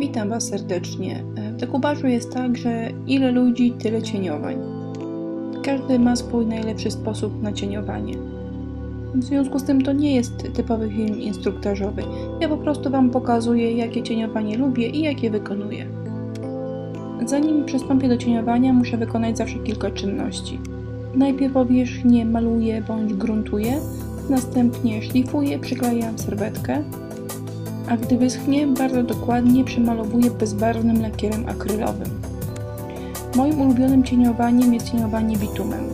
Witam Was serdecznie. W dekubażu jest tak, że ile ludzi, tyle cieniowań. Każdy ma swój najlepszy sposób na cieniowanie. W związku z tym to nie jest typowy film instruktażowy. Ja po prostu Wam pokazuję, jakie cieniowanie lubię i jakie wykonuję. Zanim przystąpię do cieniowania, muszę wykonać zawsze kilka czynności. Najpierw powierzchnię maluję bądź gruntuję, następnie szlifuję, przyklejam serwetkę, a gdy wyschnie, bardzo dokładnie przymalowuję bezbarwnym lakierem akrylowym. Moim ulubionym cieniowaniem jest cieniowanie bitumem.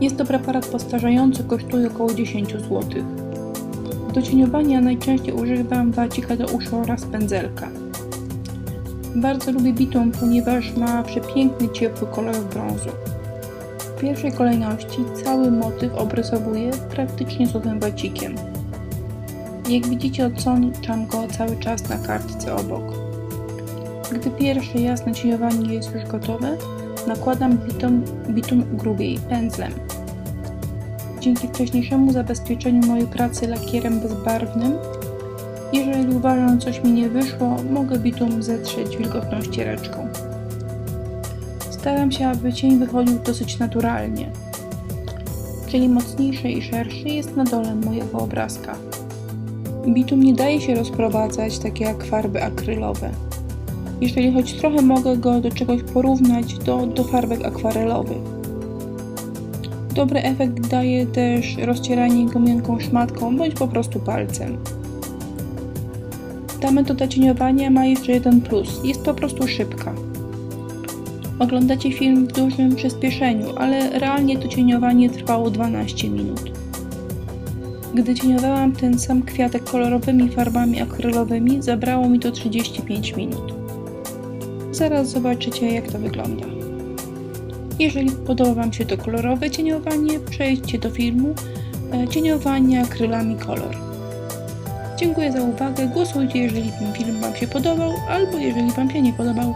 Jest to preparat postarzający, kosztuje około 10 zł. Do cieniowania najczęściej używam wacika do uszu oraz pędzelka. Bardzo lubię bitum, ponieważ ma przepiękny, ciepły kolor brązu. W pierwszej kolejności cały motyw obrysowuję praktycznie słowym wacikiem. Jak widzicie, odsączam go cały czas na kartce obok. Gdy pierwsze jasne cieniowanie jest już gotowe, nakładam bitum, bitum grubiej pędzlem. Dzięki wcześniejszemu zabezpieczeniu mojej pracy lakierem bezbarwnym, jeżeli uważam, coś mi nie wyszło, mogę bitum zetrzeć wilgotną ściereczką. Staram się, aby cień wychodził dosyć naturalnie, czyli mocniejszy i szerszy jest na dole mojego obrazka. Bitum nie daje się rozprowadzać tak jak farby akrylowe. Jeżeli choć trochę mogę go do czegoś porównać, to do farbek akwarelowych. Dobry efekt daje też rozcieranie go miękką szmatką bądź po prostu palcem. Ta metoda cieniowania ma jeszcze jeden plus, jest po prostu szybka. Oglądacie film w dużym przyspieszeniu, ale realnie to cieniowanie trwało 12 minut. Gdy cieniowałam ten sam kwiatek kolorowymi farbami akrylowymi, zabrało mi to 35 minut. Zaraz zobaczycie, jak to wygląda. Jeżeli podoba Wam się to kolorowe cieniowanie, przejdźcie do filmu e, Cieniowanie akrylami kolor. Dziękuję za uwagę, głosujcie, jeżeli ten film Wam się podobał, albo jeżeli Wam się nie podobał.